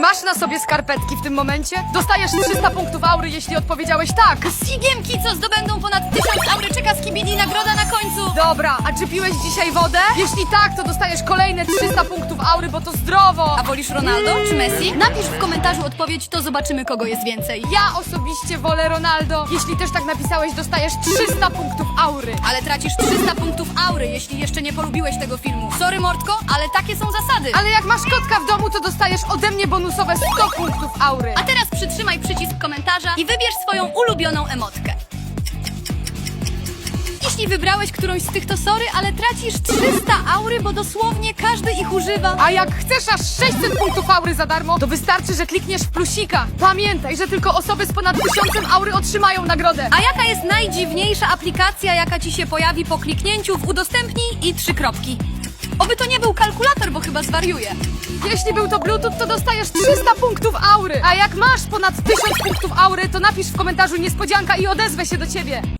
Masz na sobie skarpetki w tym momencie? Dostajesz 300 punktów aury, jeśli odpowiedziałeś tak. Sigiemki, co zdobędą ponad 1000 aury, czeka skibidi nagroda. Dobra, a czy piłeś dzisiaj wodę? Jeśli tak, to dostajesz kolejne 300 punktów aury, bo to zdrowo. A wolisz Ronaldo czy Messi? Napisz w komentarzu odpowiedź, to zobaczymy kogo jest więcej. Ja osobiście wolę Ronaldo. Jeśli też tak napisałeś, dostajesz 300 punktów aury. Ale tracisz 300 punktów aury, jeśli jeszcze nie polubiłeś tego filmu. Sorry Mordko, ale takie są zasady. Ale jak masz kotka w domu, to dostajesz ode mnie bonusowe 100 punktów aury. A teraz przytrzymaj przycisk komentarza i wybierz swoją ulubioną emotkę. Jeśli wybrałeś którąś z tych, to sorry, ale tracisz 300 aury, bo dosłownie każdy ich używa. A jak chcesz aż 600 punktów aury za darmo, to wystarczy, że klikniesz w plusika. Pamiętaj, że tylko osoby z ponad 1000 aury otrzymają nagrodę. A jaka jest najdziwniejsza aplikacja, jaka ci się pojawi po kliknięciu w udostępnij i trzy kropki? Oby to nie był kalkulator, bo chyba zwariuje. Jeśli był to Bluetooth, to dostajesz 300 punktów aury. A jak masz ponad 1000 punktów aury, to napisz w komentarzu niespodzianka i odezwę się do ciebie.